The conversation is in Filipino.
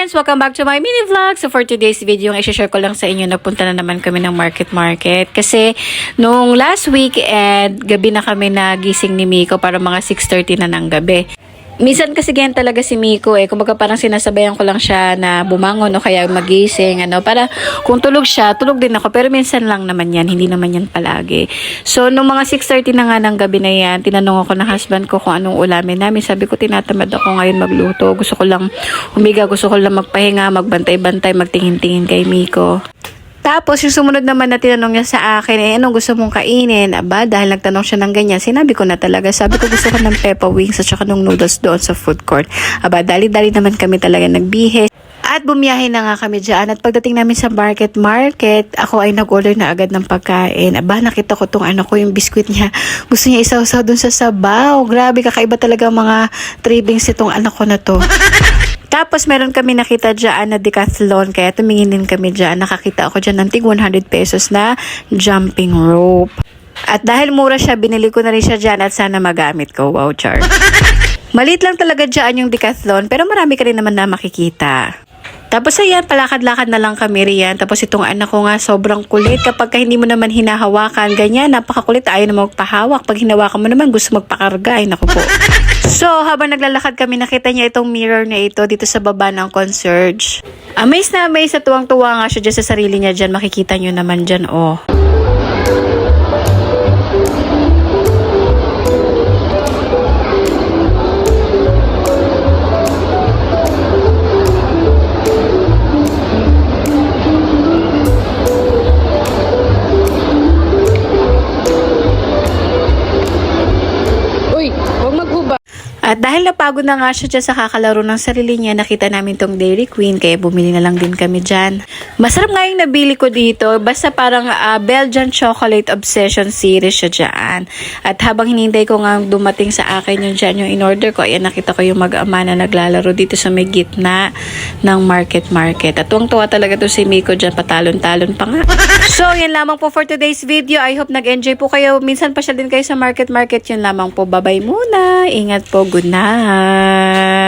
friends! Welcome back to my mini vlog. So for today's video, ang i-share ko lang sa inyo, nagpunta na naman kami ng market market. Kasi nung last week and gabi na kami nagising ni Miko para mga 6.30 na ng gabi. Minsan kasi ganyan talaga si Miko eh. Kumbaga parang sinasabayan ko lang siya na bumangon o kaya magising. Ano, para kung tulog siya, tulog din ako. Pero minsan lang naman yan. Hindi naman yan palagi. So, nung mga 6.30 na nga ng gabi na yan, tinanong ako ng husband ko kung anong ulamin namin. Sabi ko, tinatamad ako ngayon magluto. Gusto ko lang humiga. Gusto ko lang magpahinga, magbantay-bantay, magtingin-tingin kay Miko. Tapos, yung sumunod naman na tinanong niya sa akin, eh, anong gusto mong kainin? Aba, dahil nagtanong siya ng ganyan, sinabi ko na talaga. Sabi ko, gusto ko ng peppa wings at saka ng noodles doon sa food court. Aba, dali-dali naman kami talaga nagbihe. At bumiyahe na nga kami dyan. At pagdating namin sa market market, ako ay nag-order na agad ng pagkain. Aba, nakita ko tong ano ko, yung biskwit niya. Gusto niya isaw-saw dun sa sabaw. Grabe, kakaiba talaga mga cravings itong anak ko na to. Tapos meron kami nakita dyan na decathlon kaya tumingin din kami dyan. Nakakita ako dyan ng tig 100 pesos na jumping rope. At dahil mura siya, binili ko na rin siya dyan at sana magamit ko. Wow, char. Maliit lang talaga dyan yung decathlon pero marami ka rin naman na makikita. Tapos ayan, palakad-lakad na lang kami riyan. Tapos itong anak ko nga sobrang kulit. Kapag ka hindi mo naman hinahawakan, ganyan, napakakulit. Ayaw na magpahawak. Pag hinawakan mo naman, gusto magpakarga. Ay, naku po. So, habang naglalakad kami, nakita niya itong mirror na ito dito sa baba ng concierge. Amaze na amaze at tuwang-tuwa nga siya dyan sa sarili niya dyan. Makikita niyo naman dyan, oh. Uy, huwag maghuba. At dahil napagod na nga siya dyan sa kakalaro ng sarili niya, nakita namin tong Dairy Queen, kaya bumili na lang din kami dyan. Masarap nga yung nabili ko dito, basta parang ah, Belgian Chocolate Obsession series siya dyan. At habang hinintay ko nga dumating sa akin yung dyan yung in-order ko, ayan nakita ko yung mag-ama na naglalaro dito sa may gitna ng market market. At tuwang-tuwa talaga to si Miko dyan, patalon-talon pa nga. So, yan lamang po for today's video. I hope nag-enjoy po kayo. Minsan pa siya din kayo sa market market. Yun lamang po. Bye-bye muna. Ingat po. Good night.